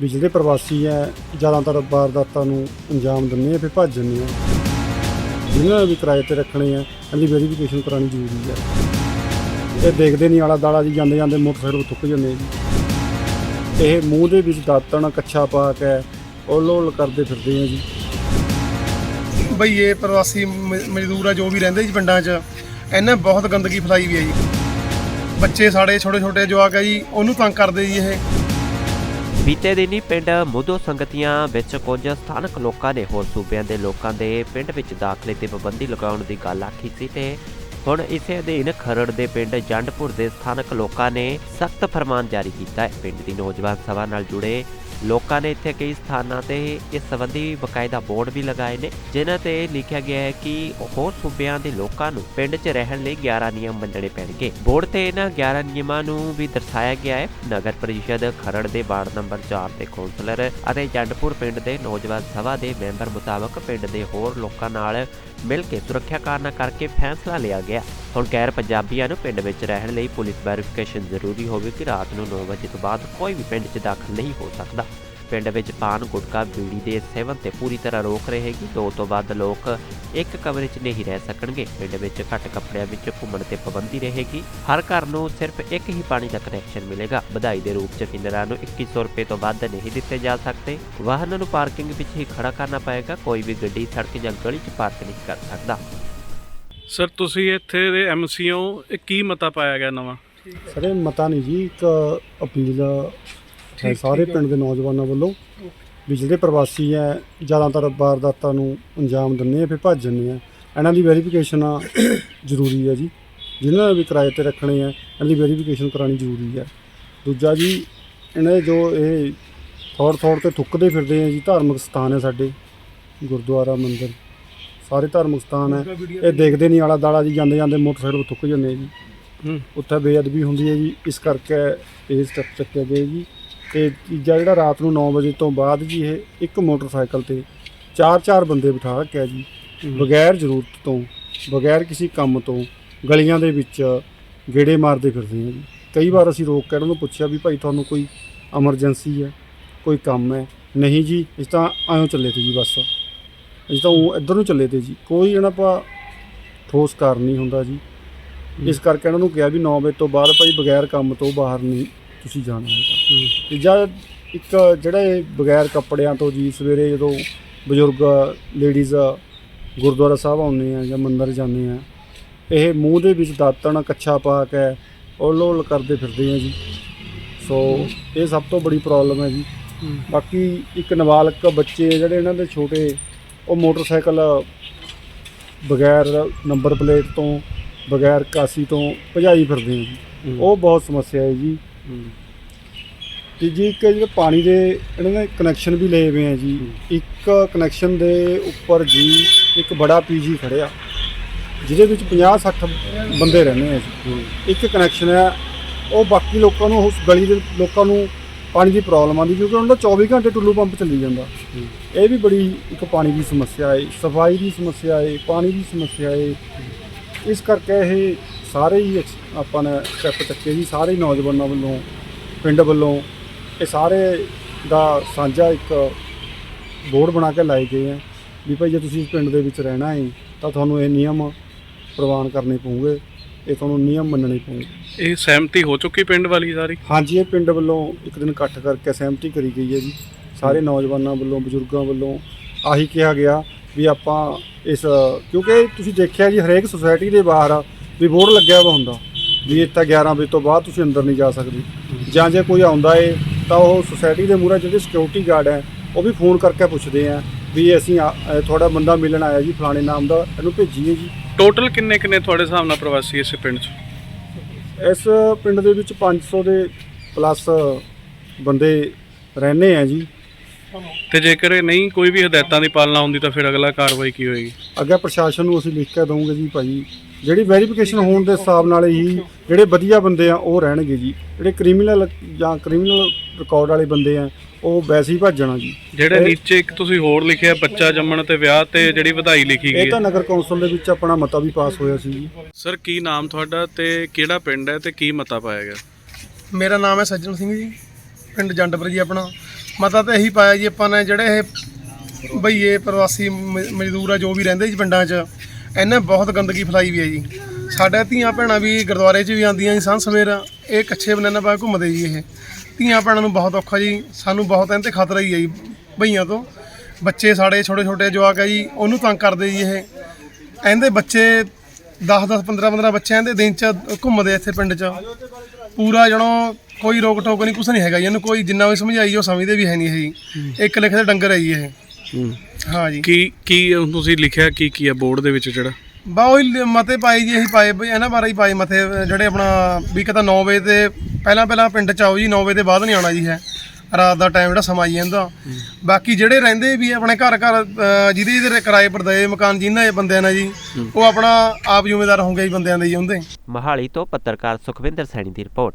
ਵੀ ਜਿਹੜੇ ਪ੍ਰਵਾਸੀ ਆ ਜ਼ਿਆਦਾਤਰ ਵਾਰਦਾਤਾਂ ਨੂੰ ਅੰਜਾਮ ਦਿੰਦੇ ਆ, ਫਿਰ ਭੱਜ ਜਾਂਦੇ ਆ। ਜਿਨ੍ਹਾਂ ਨੇ ਵੀ ਕਿਰਾਏ ਤੇ ਰੱਖਣੇ ਆ ਇਹਦੀ ਵੈਰੀਫਿਕੇਸ਼ਨ ਕਰਾਉਣੀ ਜ਼ਰੂਰੀ ਆ ਇਹ ਦੇਖਦੇ ਨਹੀਂ ਆਲਾ ਦਾਲਾ ਜੀ ਜਾਂਦੇ ਜਾਂਦੇ ਮੋਟਰਸਾਈਕਲ ਥੁੱਕ ਜਾਂਦੇ ਜੀ। ਇਹ ਮੂੰਹ ਦੇ ਵਿੱਚ ਦਾਤਣ, ਕੱਛਾ ਪਾ ਕੇ ਓਲ ਓਲ ਕਰਦੇ ਫਿਰਦੇ ਆ ਜੀ। ਬਈ ਇਹ ਪ੍ਰਵਾਸੀ ਮ- ਮਜ਼ਦੂਰ ਆ, ਜੋ ਵੀ ਰਹਿੰਦੇ ਜੀ ਪਿੰਡਾਂ 'ਚ, ਇਹਨੇ ਬਹੁਤ ਗੰਦਗੀ ਫੈਲਾਈ ਵੀ ਹੈ ਜੀ। ਬੱਚੇ ਸਾਡੇ ਛੋਟੇ ਛੋਟੇ ਜਵਾਕ ਆ ਜੀ, ਉਹਨੂੰ ਤੰਗ ਕਰਦੇ ਜੀ ਇਹ। ਬੀਤੇ ਦਿਨੀ ਪਿੰਡ ਮੁੱਦੋ ਸੰਗਤੀਆਂ ਵਿੱਚ ਕੁਝ ਸਥਾਨਕ ਲੋਕਾਂ ਨੇ ਹੋਰ ਸੂਬਿਆਂ ਦੇ ਲੋਕਾਂ ਦੇ ਪਿੰਡ ਵਿੱਚ ਦਾਖਲੇ ਤੇ ਪਾਬੰਦੀ ਲਗਾਉਣ ਦੀ ਗੱਲ ਆਖੀ ਸੀ ਤੇ ਹੁਣ ਇਸੇ ਅਧੀਨ ਖਰੜ ਦੇ ਪਿੰਡ ਜੰਡਪੁਰ ਦੇ ਸਥਾਨਕ ਲੋਕਾਂ ਨੇ ਸਖਤ ਫਰਮਾਨ ਜਾਰੀ ਕੀਤਾ ਹੈ। ਪਿੰਡ ਦੀ ਨੌਜਵਾਨ ਸਭਾ ਨਾਲ ਜੁੜੇ ਲੋਕਾਂ ਨੇ ਇੱਥੇ ਕਈ ਸਥਾਨਾਂ ਤੇ ਇਸ ਸੰਬੰਧੀ ਬਕਾਇਦਾ ਬੋਰਡ ਵੀ ਲਗਾਏ ਨੇ, ਜਿਨ੍ਹਾਂ ਤੇ ਲਿਖਿਆ ਗਿਆ ਹੈ ਕਿ ਹੋਰ ਸੂਬਿਆਂ ਦੇ ਲੋਕਾਂ ਨੂੰ ਪਿੰਡ 'ਚ ਰਹਿਣ ਲਈ 11 ਨਿਯਮ ਮੰਨਣੇ ਪੈਣਗੇ। ਬੋਰਡ ਤੇ ਇਹਨਾਂ 11 ਨਿਯਮਾਂ ਨੂੰ ਵੀ ਦਰਸਾਇਆ ਗਿਆ ਹੈ। ਨਗਰ ਪਰਿਸ਼ਦ ਖਰੜ ਦੇ ਵਾਰਡ ਨੰਬਰ 4 ਦੇ ਕੌਂਸਲਰ ਅਤੇ ਜੰਡਪੁਰ ਪਿੰਡ ਦੇ ਨੌਜਵਾਨ ਸਭਾ ਦੇ ਮੈਂਬਰ ਮੁਤਾਬਕ ਪਿੰਡ ਦੇ ਹੋਰ ਲੋਕਾਂ ਨਾਲ ਮਿਲ ਕੇ ਸੁਰੱਖਿਆ ਕਾਰਨਾਂ ਕਰਕੇ ਫੈਸਲਾ ਲਿਆ ਗਿਆ। ਹੁਣ ਗੈਰ ਪੰਜਾਬੀਆਂ ਨੂੰ ਪਿੰਡ ਵਿੱਚ ਰਹਿਣ ਲਈ ਪੁਲਿਸ ਵੈਰੀਫਿਕੇਸ਼ਨ ਜ਼ਰੂਰੀ ਹੋਵੇ ਕਿ ਰਾਤ ਨੂੰ 9 ਵਜੇ ਤੋਂ ਬਾਅਦ ਕੋਈ ਵੀ ਪਿੰਡ 'ਚ ਦਾਖਲ ਨਹੀਂ ਹੋ ਸਕਦਾ। ਪਿੰਡ ਵਿੱਚ ਪਾਨ ਗੁਟਕਾ ਬੀੜੀ ਦੇ ਸੇਵਨ ਤੇ ਪੂਰੀ ਤਰ੍ਹਾਂ ਰੋਕ ਰਹੇਗੀ। ਦੋ ਤੋਂ ਵੱਧ ਲੋਕ ਇੱਕ ਕਮਰੇ 'ਚ ਨਹੀਂ ਰਹਿ ਸਕਣਗੇ। ਪਿੰਡ ਵਿੱਚ ਘੱਟ ਕੱਪੜਿਆਂ ਵਿੱਚ ਘੁੰਮਣ ਤੇ ਪਾਬੰਦੀ ਰਹੇਗੀ। ਹਰ ਘਰ ਨੂੰ ਸਿਰਫ ਇੱਕ ਹੀ ਪਾਣੀ ਦਾ ਕਨੈਕਸ਼ਨ ਮਿਲੇਗਾ। ਵਧਾਈ ਦੇ ਰੂਪ 'ਚ ਕਿੰਨਰਾਂ ਨੂੰ 2100 ਰੁਪਏ ਤੋਂ ਵੱਧ ਨਹੀਂ ਦਿੱਤੇ ਜਾ ਸਕਦੇ। ਵਾਹਨਾਂ ਨੂੰ ਪਾਰਕਿੰਗ ਵਿੱਚ ਹੀ ਖੜਾ ਕਰਨਾ ਪਏਗਾ। ਕੋਈ ਵੀ ਗੱਡੀ ਸੜਕ ਜਾਂ ਗਲੀ 'ਚ ਪਾਰਕ ਨਹੀਂ ਕਰ ਸਕਦਾ। ਸਰ ਤੁਸੀਂ ਇੱਥੇ ਦੇ ਐਮਸੀ ਹੋ ਇਹ ਕੀ ਮਤਾ ਪਾਇਆ ਗਿਆ ਨਵਾਂ? ਸਰ ਇਹ ਮਤਾ ਨਹੀਂ ਜੀ। ਇੱਕ ਅਪੀਲ ਹੈ ਸਾਰੇ ਪਿੰਡ ਦੇ ਨੌਜਵਾਨਾਂ ਵੱਲੋਂ ਵੀ ਜਿਹੜੇ ਪ੍ਰਵਾਸੀ ਆ ਜ਼ਿਆਦਾਤਰ ਵਾਰਦਾਤਾਂ ਨੂੰ ਅੰਜਾਮ ਦਿੰਦੇ ਆ ਫਿਰ ਭੱਜ ਜਾਂਦੇ ਆ। ਇਹਨਾਂ ਦੀ ਵੈਰੀਫਿਕੇਸ਼ਨ ਜ਼ਰੂਰੀ ਹੈ ਜੀ। ਜਿਨ੍ਹਾਂ ਨੇ ਵੀ ਕਿਰਾਏ ਤੇ ਰੱਖਣੇ ਆ ਇਹਨਾਂ ਦੀ ਵੈਰੀਫਿਕੇਸ਼ਨ ਕਰਾਉਣੀ ਜ਼ਰੂਰੀ ਹੈ। ਦੂਜਾ ਜੀ ਇਹਨਾਂ ਦੇ ਜੋ ਇਹ ਥੋੜ ਥੋੜ ਤੇ ਥੁੱਕਦੇ ਫਿਰਦੇ ਆ ਜੀ ਧਾਰਮਿਕ ਸਥਾਨ ਹੈ ਸਾਡੇ ਗੁਰਦੁਆਰਾ ਮੰਦਿਰ। ਸਾਰੇ ਧਾਰਮਿਕ ਸਥਾਨ ਹੈ। ਇਹ ਦੇਖਦੇ ਨਹੀਂ ਆਲਾ ਦਾਲਾ ਜੀ ਜਾਂਦੇ ਜਾਂਦੇ ਮੋਟਰਸਾਈਕਲ ਥੁੱਕ ਜਾਂਦੇ ਆ ਜੀ। ਉੱਥੇ ਬੇਅਦਬੀ ਹੁੰਦੀ ਹੈ ਜੀ। ਇਸ ਕਰਕੇ ਇਹ ਸਟੈਪ ਚੱਕਿਆ ਗਿਆ ਜੀ। ਤੇ ਤੀਜਾ ਜਿਹੜਾ ਰਾਤ ਨੂੰ 9 ਵਜੇ ਤੋਂ ਬਾਅਦ ਜੀ ਇਹ ਇੱਕ ਮੋਟਰਸਾਈਕਲ ਤੇ ਚਾਰ ਚਾਰ ਬੰਦੇ ਬਿਠਾ ਰੱਖਿਆ ਜੀ ਬਗੈਰ ਜ਼ਰੂਰਤ ਤੋਂ ਬਗੈਰ ਕਿਸੇ ਕੰਮ ਤੋਂ ਗਲੀਆਂ ਦੇ ਵਿੱਚ ਗੇੜੇ ਮਾਰਦੇ ਫਿਰਦੇ ਆ ਜੀ। ਕਈ ਵਾਰ ਅਸੀਂ ਰੋਕ ਕੇ ਉਹਨਾਂ ਨੂੰ ਪੁੱਛਿਆ ਵੀ ਭਾਈ ਤੁਹਾਨੂੰ ਕੋਈ ਐਮਰਜੈਂਸੀ ਹੈ ਕੋਈ ਕੰਮ ਹੈ? ਨਹੀਂ ਜੀ ਇਸ ਤਾਂ ਆਇਓ ਚੱਲੇ ਤੇ ਜੀ ਬਸ। ਅਸੀਂ ਤਾਂ ਉਹ ਇੱਧਰ ਨੂੰ ਚੱਲੇ ਤੇ ਜੀ ਕੋਈ ਇਹਨਾਂ ਪਾ ਠੋਸ ਕਾਰਨ ਨਹੀਂ ਹੁੰਦਾ ਜੀ। ਇਸ ਕਰਕੇ ਇਹਨਾਂ ਨੂੰ ਕਿਹਾ ਵੀ 9 ਵਜੇ ਤੋਂ ਬਾਅਦ ਭਾਈ ਬਗੈਰ ਕੰਮ ਤੋਂ ਬਾਹਰ ਨਹੀਂ ਤੁਸੀਂ ਜਾਣਾ ਹੈਗਾ ਤੀਜਾ ਇੱਕ ਜਿਹੜੇ ਬਗੈਰ ਕੱਪੜਿਆਂ ਤੋਂ ਜੀ ਸਵੇਰੇ ਜਦੋਂ ਬਜ਼ੁਰਗ ਲੇਡੀਜ਼ ਗੁਰਦੁਆਰਾ ਸਾਹਿਬ ਆਉਂਦੇ ਆ ਜਾਂ ਮੰਦਿਰ ਜਾਂਦੇ ਆ ਇਹ ਮੂੰਹ ਦੇ ਵਿੱਚ ਦਾਤਣ ਕੱਛਾ ਪਾ ਕੇ ਓਲ ਓਲ ਕਰਦੇ ਫਿਰਦੇ ਆ ਜੀ। ਸੋ ਇਹ ਸਭ ਤੋਂ ਬੜੀ ਪ੍ਰੋਬਲਮ ਹੈ ਜੀ। ਬਾਕੀ ਇੱਕ ਨਾਬਾਲਗ ਬੱਚੇ ਜਿਹੜੇ ਇਹਨਾਂ ਦੇ ਛੋਟੇ ਉਹ ਮੋਟਰਸਾਈਕਲ ਬਗੈਰ ਨੰਬਰ ਪਲੇਟ ਤੋਂ ਬਗੈਰ ਕਾਸੀ ਤੋਂ ਭਜਾਈ ਫਿਰਦੇ ਆ ਜੀ। ਉਹ ਬਹੁਤ ਸਮੱਸਿਆ ਹੈ ਜੀ। ਤੀਜੀ ਇੱਕ ਜਿਹੜੇ ਪਾਣੀ ਦੇ ਇਹਨਾਂ ਨੇ ਕਨੈਕਸ਼ਨ ਵੀ ਲਏ ਹੋਏ ਆ ਜੀ ਇੱਕ ਕਨੈਕਸ਼ਨ ਦੇ ਉੱਪਰ ਜੀ ਇੱਕ ਬੜਾ ਪੀਜੀ ਖੜਿਆ ਜਿਹਦੇ ਵਿੱਚ 50 60 ਬੰਦੇ ਰਹਿੰਦੇ ਆ ਜੀ। ਇੱਕ ਕਨੈਕਸ਼ਨ ਹੈ ਉਹ ਬਾਕੀ ਲੋਕਾਂ ਨੂੰ ਉਸ ਗਲੀ ਦੇ ਲੋਕਾਂ ਨੂੰ ਪਾਣੀ ਦੀ ਪ੍ਰੋਬਲਮ ਆਉਂਦੀ ਕਿਉਂਕਿ ਉਹਨਾਂ ਦਾ 24 ਘੰਟੇ ਟੁੱਲੂ ਪੰਪ ਚੱਲੀ ਜਾਂਦਾ। ਇਹ ਵੀ ਬੜੀ ਇੱਕ ਪਾਣੀ ਦੀ ਸਮੱਸਿਆ ਹੈ ਸਫ਼ਾਈ ਦੀ ਸਮੱਸਿਆ ਹੈ ਪਾਣੀ ਦੀ ਸਮੱਸਿਆ ਹੈ ਇਸ ਕਰਕੇ ਇਹ ਸਾਰੇ ਹੀ ਆਪਾਂ ਨੇ ਸਟੈਪ ਚੱਕੇ ਜੀ ਸਾਰੇ ਨੌਜਵਾਨਾਂ ਵੱਲੋਂ ਪਿੰਡ ਵੱਲੋਂ ਇਹ ਸਾਰੇ ਦਾ ਸਾਂਝਾ ਇੱਕ ਬੋਰਡ ਬਣਾ ਕੇ ਲਾਏ ਗਏ ਆ ਵੀ ਭਾਈ ਜੇ ਤੁਸੀਂ ਪਿੰਡ ਦੇ ਵਿੱਚ ਰਹਿਣਾ ਹੈ ਤਾਂ ਤੁਹਾਨੂੰ ਇਹ ਨਿਯਮ ਪ੍ਰਵਾਨ ਕਰਨੇ ਪਊਗੇ ਇਹ ਤੁਹਾਨੂੰ ਨਿਯਮ ਮੰਨਣੇ ਪਊਗੇ। ਇਹ ਸਹਿਮਤੀ ਹੋ ਚੁੱਕੀ ਪਿੰਡ ਵਾਲੀ ਸਾਰੀ? ਹਾਂਜੀ ਇਹ ਪਿੰਡ ਵੱਲੋਂ ਇੱਕ ਦਿਨ ਇਕੱਠ ਕਰਕੇ ਸਹਿਮਤੀ ਕਰੀ ਗਈ ਹੈ ਜੀ। ਸਾਰੇ ਨੌਜਵਾਨਾਂ ਵੱਲੋਂ ਬਜ਼ੁਰਗਾਂ ਵੱਲੋਂ ਆਹੀ ਕਿਹਾ ਗਿਆ ਵੀ ਆਪਾਂ ਇਸ ਕਿਉਂਕਿ ਤੁਸੀਂ ਦੇਖਿਆ ਜੀ ਹਰੇਕ ਸੁਸਾਇਟੀ ਦੇ ਬਾਹਰ ਵੀ ਬੋਰਡ ਲੱਗਿਆ ਵਾ ਹੁੰਦਾ ਵੀ ਇੱਥੇ 11 ਵਜੇ ਤੋਂ ਬਾਅਦ ਤੁਸੀਂ ਅੰਦਰ ਨਹੀਂ ਜਾ ਸਕਦੇ। ਜਾਂ ਜੇ ਕੋਈ ਆਉਂਦਾ ਏ ਤਾਂ ਉਹ ਸੁਸਾਇਟੀ ਦੇ ਮੂਹਰੇ ਜਿਹੜੇ ਸਿਕਿਉਰਿਟੀ ਗਾਰਡ ਹੈ ਉਹ ਵੀ ਫੋਨ ਕਰਕੇ ਪੁੱਛਦੇ ਆ ਵੀ ਅਸੀਂ ਆ- ਅ, ਤੁਹਾਡਾ ਬੰਦਾ ਮਿਲਣ ਆਇਆ ਜੀ ਫਲਾਣੇ ਨਾਮ ਦਾ ਇਹਨੂੰ ਭੇਜੀਏ ਜੀ। ਟੋਟਲ ਕਿੰਨੇ ਕਿੰਨੇ ਤੁਹਾਡੇ ਹਿਸਾਬ ਨਾਲ ਪ੍ਰਵਾਸੀ ਇਸ ਪਿੰਡ 'ਚ? ਇਸ ਪਿੰਡ ਦੇ ਵਿੱਚ 500 ਦੇ ਪਲੱਸ ਬੰਦੇ ਰਹਿੰਦੇ ਆ ਜੀ। ਤੇ ਜੇਕਰ ਇਹ ਨਹੀਂ ਕੋਈ ਵੀ ਹਦਾਇਤਾਂ ਦੀ ਪਾਲਣਾ ਹੁੰਦੀ ਤਾਂ ਫਿਰ ਅਗਲਾ ਕਾਰਵਾਈ ਕੀ ਹੋਏਗੀ? ਅੱਗੇ ਪ੍ਰਸ਼ਾਸਨ ਨੂੰ ਅਸੀਂ ਲਿਖ ਕੇ ਦਵਾਂਗੇ ਜੀ ਭਾਈ ਜਿਹੜੀ ਵੈਰੀਫਿਕੇਸ਼ਨ ਹੋਣ ਦੇ ਹਿਸਾਬ ਨਾਲ ਹੀ ਜਿਹੜੇ ਵਧੀਆ ਬੰਦੇ ਆ ਉਹ ਰਹਿਣਗੇ ਜੀ। ਜਿਹੜੇ ਕ੍ਰਿਮੀਨਲ ਜਾਂ ਕ੍ਰਿਮੀਨਲ ਰਿਕਾਰਡ ਵਾਲੇ ਬੰਦੇ ਆ ਉਹ ਵੈਸੇ ਹੀ ਭੱਜਣਾ ਜੀ। ਜਿਹੜੇ ਨੀਚੇ ਇੱਕ ਤੁਸੀਂ ਹੋਰ ਲਿਖਿਆ ਬੱਚਾ ਜੰਮਣ ਤੇ ਵਿਆਹ ਤੇ ਜਿਹੜੀ ਵਧਾਈ ਲਿਖੀ ਗਈ ਇਹ ਤਾਂ ਨਗਰ ਕੌਂਸਲ ਦੇ ਵਿੱਚ ਆਪਣਾ ਮਤਾ ਵੀ ਪਾਸ ਹੋਇਆ ਸੀ ਜੀ। ਸਰ ਕੀ ਨਾਮ ਤੁਹਾਡਾ ਤੇ ਕਿਹੜਾ ਪਿੰਡ ਹੈ ਤੇ ਕੀ ਮਤਾ ਪਾਇਆ ਗਿਆ? ਮੇਰਾ ਨਾਮ ਹੈ ਸੱਜਣ ਸਿੰਘ ਜੀ। ਪਿੰਡ ਜੰਡਪੁਰ ਜੀ ਆਪਣਾ। ਮਤਾ ਤਾਂ ਇਹੀ ਪਾਇਆ ਜੀ, ਆਪਾਂ ਨੇ ਜਿਹੜੇ ਇਹ ਬਈਏ ਪ੍ਰਵਾਸੀ ਮ- ਮਜ਼ਦੂਰ ਆ, ਜੋ ਵੀ ਰਹਿੰਦੇ ਜੀ ਪਿੰਡਾਂ 'ਚ, ਇਹਨੇ ਬਹੁਤ ਗੰਦਗੀ ਫੈਲਾਈ ਵੀ ਹੈ ਜੀ। ਸਾਡੇ ਧੀਆਂ ਭੈਣਾਂ ਵੀ ਗੁਰਦੁਆਰੇ 'ਚ ਵੀ ਆਉਂਦੀਆਂ ਜੀ, ਸਾਂਝ ਸਵੇਰ, ਇਹ ਕੱਛੇ ਬਨਾਨਾ ਪਾ ਕੇ ਘੁੰਮਦੇ ਜੀ ਇਹ। ਧੀਆਂ ਭੈਣਾਂ ਨੂੰ ਬਹੁਤ ਔਖਾ ਜੀ, ਸਾਨੂੰ ਬਹੁਤ ਇਹਨਾਂ ਤੇ ਖਤਰਾ ਹੀ ਹੈ ਜੀ, ਬਈਆਂ ਤੋਂ। ਬੱਚੇ ਸਾਡੇ ਛੋਟੇ ਛੋਟੇ ਜਵਾਕ ਹੈ ਜੀ, ਉਹਨੂੰ ਤੰਗ ਕਰਦੇ ਜੀ ਇਹ। ਇਹਦੇ ਬੱਚੇ 10 10 15 15 ਬੱਚਿਆਂ ਦੇ ਦਿਨ 'ਚ ਘੁੰਮਦੇ ਇੱਥੇ ਪਿੰਡ 'ਚ। ਪੂਰਾ ਜਣੋ ਕੋਈ ਰੋਕ ਟੋਕ ਨਹੀਂ ਕੁਛ ਨਹੀਂ ਹੈਗਾ ਜੀ। ਇਹਨੂੰ ਕੋਈ ਜਿੰਨਾ ਵੀ ਸਮਝਾਈ ਉਹ ਸਮਝਦੇ ਵੀ ਹੈ ਨਹੀਂ ਇਹ ਜੀ। ਇੱਕ ਲਿਖੇ ਦੇ ਡੰਗਰ ਹੈ ਜੀ ਇਹ। ਹਾਂ। ਜੀ। ਕੀ ਕੀ ਤੁਸੀਂ ਲਿਖਿਆ ਕੀ ਕੀ ਆ ਬੋਰਡ ਦੇ ਵਿੱਚ ਜਿਹੜਾ? ਬਾ ਉਹ ਹੀ ਮਤੇ ਪਾਏ ਜੀ ਅਸੀਂ ਪਾਏ ਬਈ ਇਹਨਾਂ ਬਾਰੇ ਹੀ ਪਾਏ ਮਤੇ ਜਿਹੜੇ ਆਪਣਾ ਵੀ ਕਿਤਾ 9 ਵਜੇ ਤੇ ਪਹਿਲਾਂ ਪਹਿਲਾਂ ਪਿੰਡ ਚ ਆਓ ਜੀ 9 ਵਜੇ ਦੇ ਬਾਅਦ ਨਹੀਂ ਆਉਣਾ ਜੀ ਹੈ। ਰਾਤ ਦਾ ਟਾਈਮ ਜਿਹੜਾ ਸਮਾਂ ਜੀ ਇਹਦਾ। ਬਾਕੀ ਜਿਹੜੇ ਰਹਿੰਦੇ ਵੀ ਆਪਣੇ ਘਰ ਘਰ ਅਹ, ਜਿਹਦੇ ਜਿਹਦੇ ਕਿਰਾਏ ਪਰ ਦਏ ਮਕਾਨ ਜਿਨ੍ਹਾਂ ਇਹ ਬੰਦਿਆਂ ਨਾਲ ਜੀ ਉਹ ਆਪਣਾ ਆਪ ਜ਼ਿੰਮੇਦਾਰ ਹੋਣਗੇ ਜੀ ਬੰਦਿਆਂ ਦੇ ਜੀ ਉਹਦੇ। ਮਹਾਲੀ ਤੋਂ ਪੱਤਰਕਾਰ ਸੁਖਵਿੰਦਰ ਸੈਣੀ ਦੀ ਰਿਪੋਰਟ।